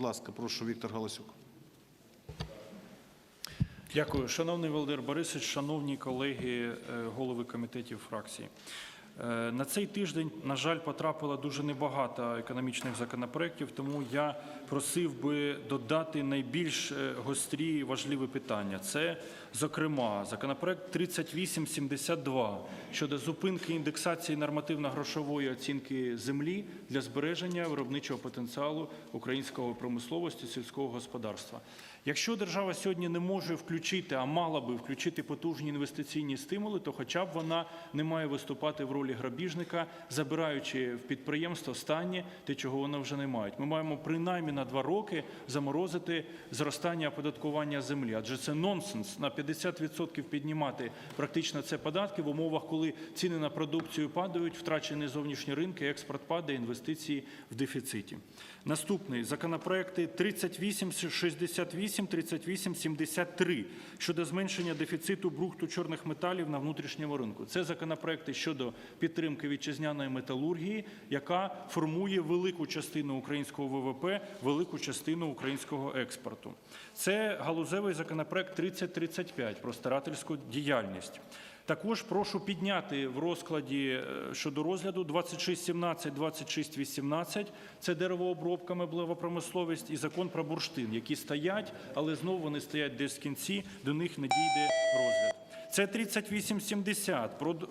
Будь ласка, прошу, Віктор Галасюк. Дякую, шановний Володимир Борисович, шановні колеги, е, голови комітетів фракцій. Е, На цей тиждень, на жаль, потрапило дуже небагато економічних законопроєктів, тому я просив би додати найбільш е, гострі і важливі питання. Це, зокрема, законопроект 3872 щодо зупинки індексації нормативно-грошової оцінки землі для збереження виробничого потенціалу української промисловості сільського господарства. Якщо держава сьогодні не може включити, а мала би включити потужні інвестиційні стимули, то хоча б вона не має виступати в ролі грабіжника, забираючи в підприємство останнє, те, чого вони вже не мають. Ми маємо принаймні на два роки заморозити зростання оподаткування землі, адже це нонсенс на 50% піднімати практично це податки в умовах, коли ціни на продукцію падають, втрачені зовнішні ринки, експорт падає, інвестиції в дефіциті. Наступний законопроекти 3868, 3873 щодо зменшення дефіциту брухту чорних металів на внутрішньому ринку. Це законопроекти щодо підтримки вітчизняної металургії, яка формує велику частину українського ВВП, велику частину українського експорту. Це галузевий законопроект 3035 про старательську діяльність. Також прошу підняти в розкладі е, щодо розгляду 2617, 2618 – це деревообробка, меблева промисловість і закон про бурштин, які стоять, але знову вони стоять десь в кінці, до них не дійде розгляд. Це 3870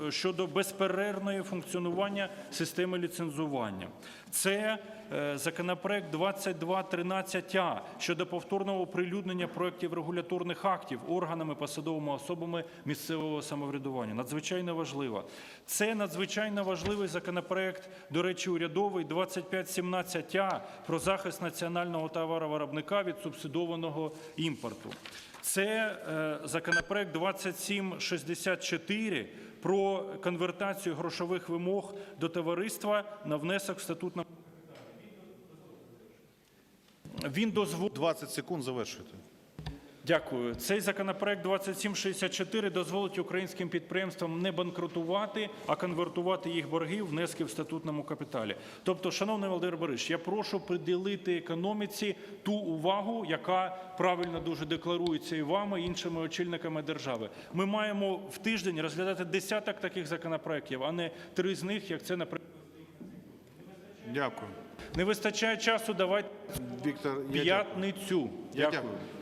щодо безперервної функціонування системи ліцензування. Це е, законопроект 2213а щодо повторного оприлюднення проєктів регуляторних актів органами посадовими особами місцевого самоврядування. Надзвичайно важливо. Це надзвичайно важливий законопроект, до речі, урядовий 2517а про захист національного товаровиробника від субсидованого імпорту. Це е, законопроект 27 764 про конвертацію грошових вимог до товариства на внесок статутного. Він дозволить 20 секунд завершити. Дякую. Цей законопроект 2764 дозволить українським підприємствам не банкрутувати, а конвертувати їх борги в внески в статутному капіталі. Тобто, шановний Володимир Борисович, я прошу приділити економіці ту увагу, яка правильно дуже декларується і вами, і іншими очільниками держави. Ми маємо в тиждень розглядати десяток таких законопроєктів, а не три з них, як це наприклад. Дякую. Не вистачає часу. Давайте Віктор, я п'ятницю. Дякую. дякую.